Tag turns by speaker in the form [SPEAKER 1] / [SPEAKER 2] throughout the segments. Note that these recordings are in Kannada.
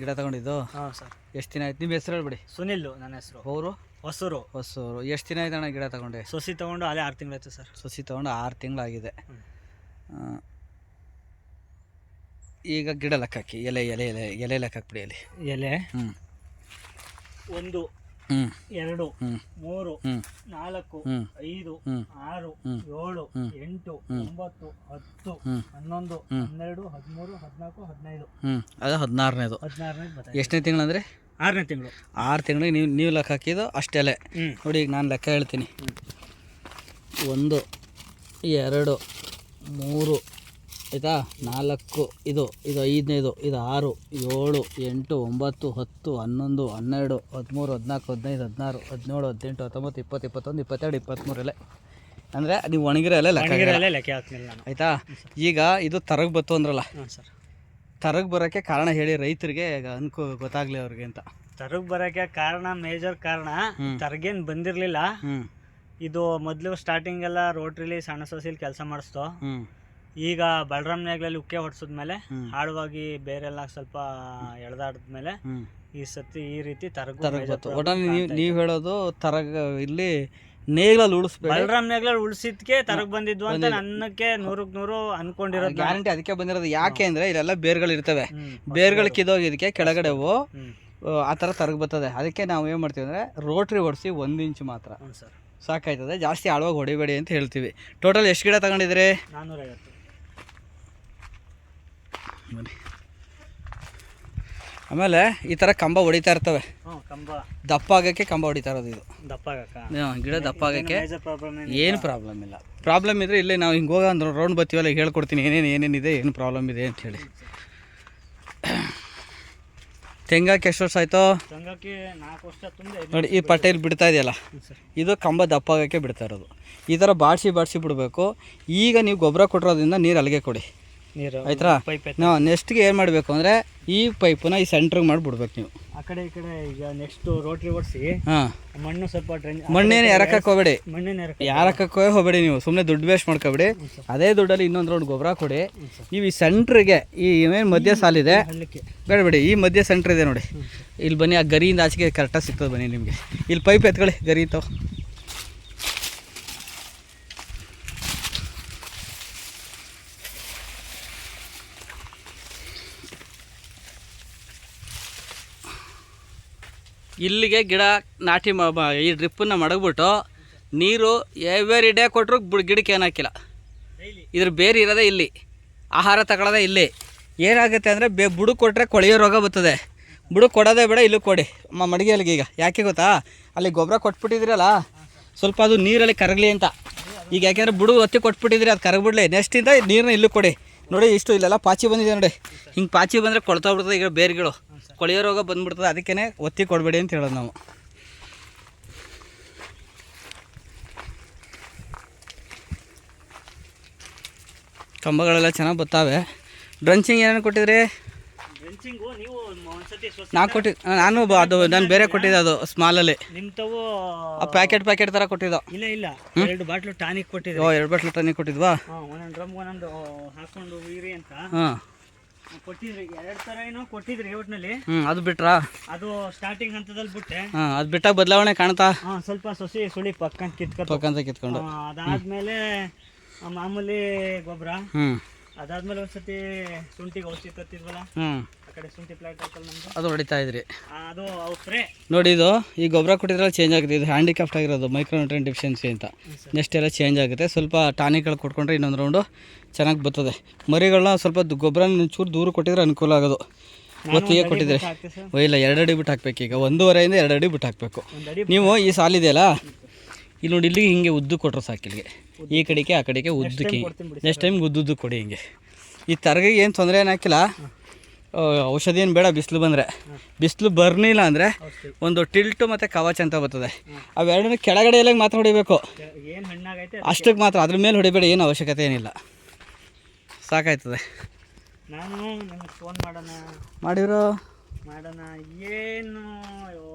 [SPEAKER 1] ಗಿಡ ತಗೊಂಡಿದ್ದು ಎಷ್ಟು ದಿನ ಆಯ್ತು ನಿಮ್ಮ ಹೆಸರು ಹೇಳ್ಬಿಡಿ
[SPEAKER 2] ಸುನಿಲ್ ನನ್ನ ಹೆಸರು ಅವರು ಹೊಸೂರು
[SPEAKER 1] ಹೊಸೂರು ಎಷ್ಟು ದಿನ ಆಯ್ತು ಅಣ್ಣ ಗಿಡ ತಗೊಂಡೆ
[SPEAKER 2] ಸೊಸಿ ತಗೊಂಡು ಅಲ್ಲೇ ಆರು ತಿಂಗಳಾಯ್ತು ಸರ್
[SPEAKER 1] ಸಸಿ ತಗೊಂಡು ಆರು ತಿಂಗಳಾಗಿದೆ ಆಗಿದೆ ಈಗ ಗಿಡ ಲೆಕ್ಕ ಎಲೆ ಎಲೆ ಎಲೆ ಎಲೆ ಲೆಕ್ಕ ಹಾಕ್ಬಿಡಿ
[SPEAKER 2] ಅಲ್ಲಿ ಎಲೆ ಹ್ಞೂ ಒಂದು ಎರಡು ಮೂರು ನಾಲ್ಕು
[SPEAKER 1] ಐದು ಆರು
[SPEAKER 2] ಏಳು ಎಂಟು ಒಂಬತ್ತು ಹತ್ತು ಹನ್ನೊಂದು ಹನ್ನೆರಡು ಹದಿಮೂರು ಹದಿನಾಲ್ಕು ಹದಿನೈದು ಅದೇ ಹದಿನಾರನೇದು ಹದಿನಾರನೇ ಎಷ್ಟನೇ
[SPEAKER 1] ತಿಂಗಳು ಅಂದರೆ ಆರನೇ ತಿಂಗಳು ಆರು ತಿಂಗಳಿಗೆ ನೀವು ನೀವು ಲೆಕ್ಕ ಹಾಕಿದ್ದು ಹ್ಞೂ ನೋಡಿ ಈಗ ನಾನು ಲೆಕ್ಕ ಹೇಳ್ತೀನಿ ಒಂದು ಎರಡು ಮೂರು ಆಯಿತಾ ನಾಲ್ಕು ಇದು ಇದು ಐದನೇದು ಇದು ಆರು ಏಳು ಎಂಟು ಒಂಬತ್ತು ಹತ್ತು ಹನ್ನೊಂದು ಹನ್ನೆರಡು ಹದಿಮೂರು ಹದಿನಾಲ್ಕು ಹದಿನೈದು ಹದಿನಾರು ಹದಿನೇಳು ಹದಿನೆಂಟು ಹತ್ತೊಂಬತ್ತು ಇಪ್ಪತ್ತು ಇಪ್ಪತ್ತೊಂದು ಇಪ್ಪತ್ತೆರಡು ಇಪ್ಪತ್ತ್ಮೂರಲ್ಲೇ ಅಂದರೆ ನೀವು ಒಣಗಿರಲ್ಲೇ
[SPEAKER 2] ಲೆಕ್ಕ ಲೆಕ್ಕ
[SPEAKER 1] ಆಯಿತಾ ಈಗ ಇದು ತರಗ ಬತ್ತು ಅಂದ್ರಲ್ಲ ಸರ್ ತರಗ ಬರೋಕ್ಕೆ ಕಾರಣ ಹೇಳಿ ರೈತರಿಗೆ ಅನ್ಕೋ ಗೊತ್ತಾಗಲಿ ಅವ್ರಿಗೆ ಅಂತ
[SPEAKER 2] ತರಗ ಬರೋಕ್ಕೆ ಕಾರಣ ಮೇಜರ್ ಕಾರಣ ತರಗೇನು ಬಂದಿರಲಿಲ್ಲ ಇದು ಮೊದಲು ಸ್ಟಾರ್ಟಿಂಗ್ ಎಲ್ಲ ರೋಟ್ರಿಲಿ ಸಣ್ಣ ಸೊಸಿಲಿ ಕೆಲಸ ಮಾಡಿಸ್ತು ಈಗ ಬಲರಾಮ್ ನಾಯ್ಗಲಲ್ಲಿ ಉಕ್ಕೆ ಮೇಲೆ ಆಳವಾಗಿ ಬೇರೆಲ್ಲ ಸ್ವಲ್ಪ ಮೇಲೆ ಈ ಸತಿ ಈ ರೀತಿ
[SPEAKER 1] ತರಗ ನೀವು ಹೇಳೋದು ತರಗ ಇಲ್ಲಿ ನೇಗ್ಲಲ್ಲಿ ಉಳಿಸ್
[SPEAKER 2] ಬಲರಾಮ್ ನೇಗ್ಲಲ್ಲಿ ಉಳಿಸಿದ್ಕೆ ತರಗ್ ಬಂದಿದ್ವು ಅಂತ ನನ್ನಕ್ಕೆ ನೂರಕ್ ನೂರು ಅನ್ಕೊಂಡಿರೋ
[SPEAKER 1] ಗ್ಯಾರಂಟಿ ಅದಕ್ಕೆ ಬಂದಿರೋದು ಯಾಕೆ ಅಂದ್ರೆ ಇಲ್ಲೆಲ್ಲ ಬೇರ್ಗಳು ಇರ್ತವೆ ಬೇರ್ಗಳು ಕೆಳಗಡೆ ಹೋ ಆ ತರ ತರಗ ಬರ್ತದೆ ಅದಕ್ಕೆ ನಾವು ಏನ್ ಮಾಡ್ತೀವಿ ಅಂದ್ರೆ ರೋಟ್ರಿ ಹೊಡಿಸಿ ಒಂದ್ ಇಂಚ್ ಮಾತ್ರ ಸಾಕಾಯ್ತದೆ ಜಾಸ್ತಿ ಆಳ್ವಾಗ ಹೊಡಿಬೇಡಿ ಅಂತ ಹೇಳ್ತೀವಿ ಟೋಟಲ್ ಎಷ್ಟು ಗಿಡ ತಗೊಂಡಿದ್ರಿ ಆಮೇಲೆ ಈ ಥರ ಕಂಬ ಹೊಡಿತಾ ಇರ್ತವೆ ದಪ್ಪ ಆಗೋಕ್ಕೆ ಕಂಬ ಹೊಡಿತಾ ಇರೋದು ಇದು ದಪ್ಪ ಗಿಡ ದಪ್ಪ ಆಗೋಕ್ಕೆ ಏನು ಪ್ರಾಬ್ಲಮ್ ಇಲ್ಲ ಪ್ರಾಬ್ಲಮ್ ಇದ್ರೆ ಇಲ್ಲೇ ನಾವು ಹಿಂಗೆ ಹೋಗೋ ಅಂದ್ರೆ ರೌಂಡ್ ಬರ್ತೀವಲ್ಲ ಹೇಳ್ಕೊಡ್ತೀನಿ ಏನೇನು ಏನೇನಿದೆ ಏನು ಪ್ರಾಬ್ಲಮ್ ಇದೆ ಅಂತ ಹೇಳಿ ತೆಂಗಾಕೆ ಎಷ್ಟು ವರ್ಷ ಆಯಿತು ನೋಡಿ ಈ ಪಟೇಲ್ ಬಿಡ್ತಾ ಇದೆಯಲ್ಲ ಇದು ಕಂಬ ದಪ್ಪ ಆಗೋಕ್ಕೆ ಬಿಡ್ತಾ ಇರೋದು ಈ ಥರ ಬಾಡಿಸಿ ಬಾಡಿಸಿ ಬಿಡಬೇಕು ಈಗ ನೀವು ಗೊಬ್ಬರ ಕೊಟ್ಟಿರೋದ್ರಿಂದ ನೀರು ಅಲ್ಲಿಗೆ ಕೊಡಿ ನೀರು ಆಯ್ತಾ ಪೈಪ್ ನಾವು ನೆಕ್ಸ್ಟ್ಗೆ ಏನು ಮಾಡಬೇಕು ಅಂದರೆ ಈ ಪೈಪನ್ನ ಈ ಸೆಂಟ್ರಿಗೆ ಮಾಡಿಬಿಡ್ಬೇಕು ನೀವು
[SPEAKER 2] ಆ ಕಡೆ ಈ ಕಡೆ ಈಗ ನೆಕ್ಸ್ಟ್ ರೋಟ್ರಿ ಓಡಿಸಿ ಹಾಂ ಮಣ್ಣು ಸ್ವಲ್ಪ ಡ್ರೈನ್
[SPEAKER 1] ಮಣ್ಣೇನು ಎರಕಕ್ಕೆ ಹೋಗಬೇಡಿ ಮಣ್ಣಿನ ಎರಕ ಯಾರಕ್ಕೆ ಹೋಗಬೇಡಿ ನೀವು ಸುಮ್ಮನೆ ದುಡ್ಡು ವೇಸ್ಟ್ ಮಾಡ್ಕೊಬೇಡಿ ಅದೇ ದುಡ್ಡಲ್ಲಿ ಇನ್ನೊಂದು ರೌಂಡ್ ಗೊಬ್ಬರ ಕೊಡಿ ನೀವು ಈ ಸೆಂಟ್ರಿಗೆ ಈ ಏನು ಮಧ್ಯ ಸಾಲಿದೆ ಬೇಡಬೇಡಿ ಈ ಮಧ್ಯ ಸೆಂಟ್ರ್ ಇದೆ ನೋಡಿ ಇಲ್ಲಿ ಬನ್ನಿ ಆ ಗರಿಯಿಂದ ಆಚೆಗೆ ಕರೆಕ್ಟಾಗಿ ಸಿಗ್ತದೆ ಬನ್ನಿ ನಿಮಗೆ ಇಲ್ಲಿ ಪೈಪ್ ಎತ್ಕೊಳ್ಳಿ ಗರಿ ಇತ್ತು ಇಲ್ಲಿಗೆ ಗಿಡ ನಾಟಿ ಮ ಈ ಡ್ರಿಪ್ಪನ್ನು ಮಡಗ್ಬಿಟ್ಟು ನೀರು ಎವ್ರಿ ಡೇ ಕೊಟ್ಟರು ಗಿಡಕ್ಕೆ ಏನಾಕಿಲ್ಲ ಹಾಕಿಲ್ಲ ಇದ್ರ ಬೇರೆ ಇರೋದೇ ಇಲ್ಲಿ ಆಹಾರ ತಗೊಳ್ಳೋದೇ ಇಲ್ಲಿ ಏನಾಗುತ್ತೆ ಅಂದರೆ ಬೇ ಬುಡು ಕೊಟ್ಟರೆ ಕೊಳೆಯೋ ರೋಗ ಬರ್ತದೆ ಬುಡು ಕೊಡೋದೇ ಬೇಡ ಇಲ್ಲಿ ಕೊಡಿ ಅಮ್ಮ ಅಲ್ಲಿಗೆ ಈಗ ಯಾಕೆ ಗೊತ್ತಾ ಅಲ್ಲಿ ಗೊಬ್ಬರ ಕೊಟ್ಬಿಟ್ಟಿದ್ರಲ್ಲ ಸ್ವಲ್ಪ ಅದು ನೀರಲ್ಲಿ ಕರಗಲಿ ಅಂತ ಈಗ ಯಾಕೆಂದರೆ ಬುಡು ಹೊತ್ತಿ ಕೊಟ್ಬಿಟ್ಟಿದ್ರಿ ಅದು ಕರಗಿಬಿಡಲಿ ನೆಕ್ಸ್ಟಿಂದ ನೀರನ್ನ ಇಲ್ಲೂ ಕೊಡಿ ನೋಡಿ ಇಷ್ಟು ಇಲ್ಲೆಲ್ಲ ಪಾಚಿ ಬಂದಿದೆ ನೋಡಿ ಹಿಂಗೆ ಪಾಚಿ ಬಂದರೆ ಕೊಳ್ತಾ ಬಿಡ್ತದೆ ಈಗ ಬೇರ್ಗಳು ಕೊಳೆಯ ರೋಗ ಬಂದ್ಬಿಡ್ತದೆ ಅದಕ್ಕೇ ಒತ್ತಿ ಕೊಡಬೇಡಿ ಅಂತ ಹೇಳೋದು ನಾವು ಕಂಬಗಳೆಲ್ಲ ಚೆನ್ನಾಗಿ ಬತ್ತಾವೆ ಡ್ರಂಚಿಂಗ್ ಏನೇನು ಕೊಟ್ಟಿದ್ರಿ ನಾನು ಕೊಟ್ಟಿ ನಾನು ಅದು ನಾನು ಬೇರೆ ಕೊಟ್ಟಿದ್ದೆ ಅದು ಸ್ಮಾಲಲ್ಲಿ ಆ ಪ್ಯಾಕೆಟ್ ಪ್ಯಾಕೆಟ್ ಥರ ಕೊಟ್ಟಿದ್ದು ಇಲ್ಲ ಇಲ್ಲ ಎರಡು
[SPEAKER 2] ಬಾಟ್ಲು ಟಾನಿಕ್ ಕೊಟ್ಟಿದ್ದೆ
[SPEAKER 1] ಎರಡು ಬಾಟ್ಲು ಟಾನಿಕ್ ಕೊಟ್ಟಿದ್ವಾ
[SPEAKER 2] ಹಾಕೊಂಡು ಅಂತ ಕೊಟ್ಟಿದ್ರಿ ಎರಡ್ ತರ ಏನೋ ಕೊಟ್ಟಿದ್ರಿ ಒಟ್ನಲ್ಲಿ ಅದು ಬಿಟ್ರಾ ಅದು ಸ್ಟಾರ್ಟಿಂಗ್ ಹಂತದಲ್ಲಿ ಬಿಟ್ಟೆ
[SPEAKER 1] ಹಾ ಅದು ಬಿಟ್ಟಾಗ ಬದಲಾವಣೆ ಕಾಣ್ತಾ
[SPEAKER 2] ಹಾ ಸ್ವಲ್ಪ ಸೊಸಿ ಸುಳಿ ಪಕ್ಕ ಕಿತ್ಕೊಂಡು
[SPEAKER 1] ಪಕ್ಕಂತ ಕಿತ್ಕೊಂಡು
[SPEAKER 2] ಅದಾದ್ಮೇಲೆ ಮಾಮೂಲಿ ಗೊಬ್ಬರ ಹ್ಮ್ ಅದಾದ್ಮೇಲೆ ಒಂದ್ಸತಿ ಶುಂಠಿಗೆ ಔಷಧಿ ತತ್ತಿದ್ವಲ್ಲ
[SPEAKER 1] ಅದು ಹೊಡಿತಾ ಇದ್ರಿ ಅದು ನೋಡಿ ಇದು ಈ ಗೊಬ್ಬರ ಕೊಟ್ಟಿದ್ರೆ ಚೇಂಜ್ ಆಗುತ್ತೆ ಇದು ಹ್ಯಾಂಡಿಕ್ರಾಫ್ಟ್ ಆಗಿರೋದು ಮೈಕ್ರೋನ್ಯೂಟ್ರೆಂಟ್ ಡಿಫಿಷಿಯನ್ಸಿ ಅಂತ ನೆಕ್ಸ್ಟ್ ಎಲ್ಲ ಚೇಂಜ್ ಆಗುತ್ತೆ ಸ್ವಲ್ಪ ಟಾನಿಕ್ಗಳು ಕೊಟ್ಕೊಂಡ್ರೆ ಇನ್ನೊಂದು ರೌಂಡು ಚೆನ್ನಾಗಿ ಬರ್ತದೆ ಮರಿಗಳನ್ನ ಸ್ವಲ್ಪ ಗೊಬ್ಬರ ಚೂರು ದೂರ ಕೊಟ್ಟಿದ್ರೆ ಅನುಕೂಲ ಆಗೋದು ಒತ್ತಿಗೆ ಕೊಟ್ಟಿದ್ರೆ ಇಲ್ಲ ಎರಡು ಅಡಿ ಬಿಟ್ಟು ಹಾಕ್ಬೇಕು ಈಗ ಒಂದೂವರೆಯಿಂದ ಎರಡು ಅಡಿ ಬಿಟ್ಟು ಹಾಕಬೇಕು ನೀವು ಈ ಸಾಲಿದೆಯಲ್ಲ ಇಲ್ಲಿ ನೋಡಿ ಇಲ್ಲಿ ಹಿಂಗೆ ಉದ್ದು ಕೊಟ್ಟರು ಸಾಕಿಲ್ಲಿಗೆ ಈ ಕಡೆಗೆ ಆ ಕಡೆಗೆ ಉದ್ದಕ್ಕೆ ನೆಕ್ಸ್ಟ್ ಟೈಮ್ ಉದ್ದುದ್ದು ಕೊಡಿ ಹಿಂಗೆ ಈ ತರಗ ಏನು ತೊಂದರೆ ಏನು ಹಾಕಿಲ್ಲ ಔಷಧಿ ಏನು ಬೇಡ ಬಿಸಿಲು ಬಂದರೆ ಬಿಸಿಲು ಬರ್ನಿಲ್ಲ ಅಂದರೆ ಒಂದು ಟಿಲ್ಟು ಮತ್ತು ಕವಚ ಅಂತ ಬರ್ತದೆ ಅವೆರಡನ್ನೂ ಕೆಳಗಡೆ ಎಲ್ಲ ಮಾತ್ರ ಹೊಡಿಬೇಕು ಅಷ್ಟಕ್ಕೆ ಮಾತ್ರ ಅದ್ರ ಮೇಲೆ ಹೊಡಿಬೇಡ ಏನು ಅವಶ್ಯಕತೆ ಏನಿಲ್ಲ ಸಾಕಾಯ್ತದೆ
[SPEAKER 2] ನಾನು ಫೋನ್ ಮಾಡೋಣ ಮಾಡಿರೋ ಮಾಡೋಣ ಏನು ಅಯ್ಯೋ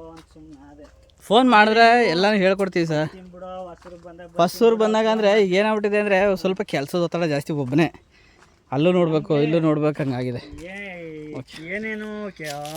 [SPEAKER 1] ಫೋನ್ ಮಾಡಿದ್ರೆ ಎಲ್ಲಾನು ಹೇಳ್ಕೊಡ್ತೀವಿ ಸರ್ ಬಿಡೋ ಬಂದಾಗ ಫಸ್ಟೂರು ಬಂದಾಗ ಅಂದರೆ ಈಗ ಏನಾಗ್ಬಿಟ್ಟಿದೆ ಅಂದರೆ ಸ್ವಲ್ಪ ಕೆಲಸದ ಒತ್ತಡ ಜಾಸ್ತಿ ಒಬ್ಬನೇ ಅಲ್ಲೂ ನೋಡಬೇಕು ಇಲ್ಲೂ ನೋಡ್ಬೇಕು ಹಂಗಾಗಿದೆ ಏನೇನು